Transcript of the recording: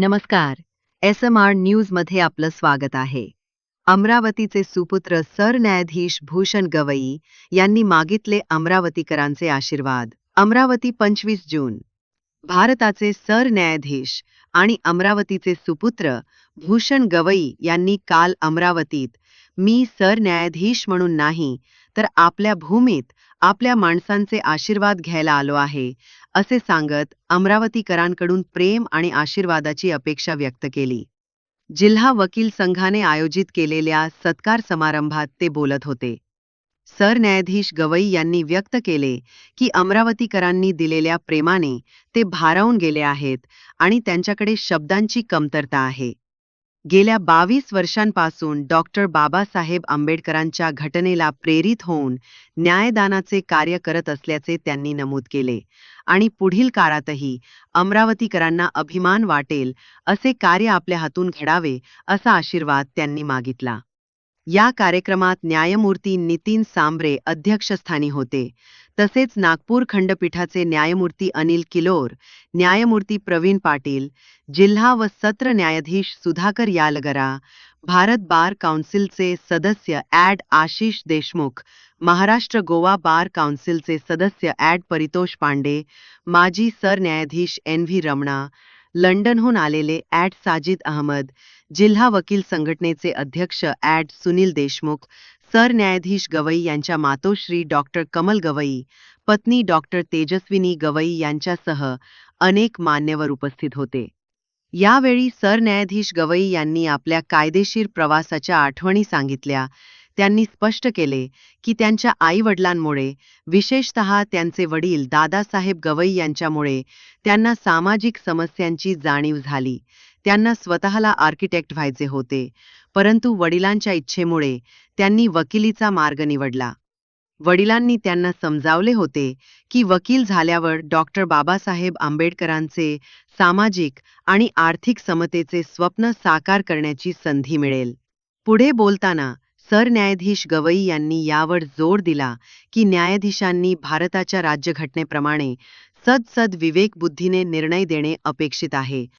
नमस्कार. S M R न्यूजमध्ये आपलं स्वागत आहे. अमरावतीचे सुपुत्र सरन्यायाधीश भूषण गवई यांनी मागितले अमरावतीकरांचे आशीर्वाद. अमरावती पंचवीस जून. भारताचे सरन्यायाधीश आणि अमरावतीचे सुपुत्र भूषण गवई यांनी काल अमरावतीत मी सरन्यायाधीश म्हणून नाही तर आपल्या भूमीत आपल्या माणसांचे आशीर्वाद घ्यायला आलो आहे असे सांगत अमरावतीकरांकडून प्रेम आणि आशीर्वादाची अपेक्षा व्यक्त केली. जिल्हा वकील संघाने आयोजित केलेल्या सत्कार समारंभात ते बोलत होते. सरन्यायाधीश गवई यांनी व्यक्त केले की अमरावतीकरांनी दिलेल्या प्रेमाने ते भारावून गेले आहेत आणि त्यांच्याकडे शब्दांची कमतरता आहे. गेल्या बावीस वर्षांपासून डॉक्टर बाबासाहेब आंबेडकरांच्या घटनेला प्रेरित होऊन न्यायदानाचे कार्य करत असल्याचे त्यांनी नमूद केले. आणि पुढील काळातही अमरावतीकरांना अभिमान वाटेल असे कार्य आपल्या हातून घडावे असा आशीर्वाद त्यांनी मागितला. या कार्यक्रमात न्यायमूर्ती नितीन सांबरे अध्यक्षस्थानी होते. तसेच नागपूर खंडपीठाचे न्यायमूर्ती अनिल किलोर न्यायमूर्ती प्रवीण पाटील जिल्हा व सत्र न्यायाधीश सुधाकर यालगरा भारत बार काउन्सिलचे सदस्य ॲड आशिष देशमुख महाराष्ट्र गोवा बार काउन्सिलचे सदस्य ॲड परितोष पांडे माजी सरन्यायाधीश एन व्ही रमणा लंडनहून आलेले ॲड साजिद अहमद जिल्हा वकील संघटनेचे अध्यक्ष ॲड सुनील देशमुख सरन्यायाधीश गवई यांच्या मातोश्री डॉक्टर कमल गवई पत्नी डॉक्टर तेजस्विनी गवई यांच्यासह अनेक मान्यवर उपस्थित होते. यावेळी सरन्यायाधीश गवई यांनी आपल्या कायदेशीर प्रवासाच्या आठवणी सांगितल्या. त्यांनी स्पष्ट केले की त्यांच्या आईवडिलांमुळे विशेषतः त्यांचे वडील दादासाहेब गवई यांच्यामुळे त्यांना सामाजिक समस्यांची जाणीव झाली. त्यांना स्वतःला आर्किटेक्ट व्हायचे होते. परंतु वडिलांच्या इच्छेमुळे त्यांनी वकिलीचा मार्ग निवडला. वडिलांनी त्यांना समजावले होते की वकील झाल्यावर डॉक्टर बाबासाहेब आंबेडकरांचे सामाजिक आणि आर्थिक समतेचे स्वप्न साकार करण्याची संधी मिळेल. पुढे बोलताना सरन्यायाधीश गवई यांनी यावर जोर दिला की न्यायाधीशांनी भारताच्या राज्यघटनेप्रमाणे सदसद विवेकबुद्धीने निर्णय देणे अपेक्षित आहे.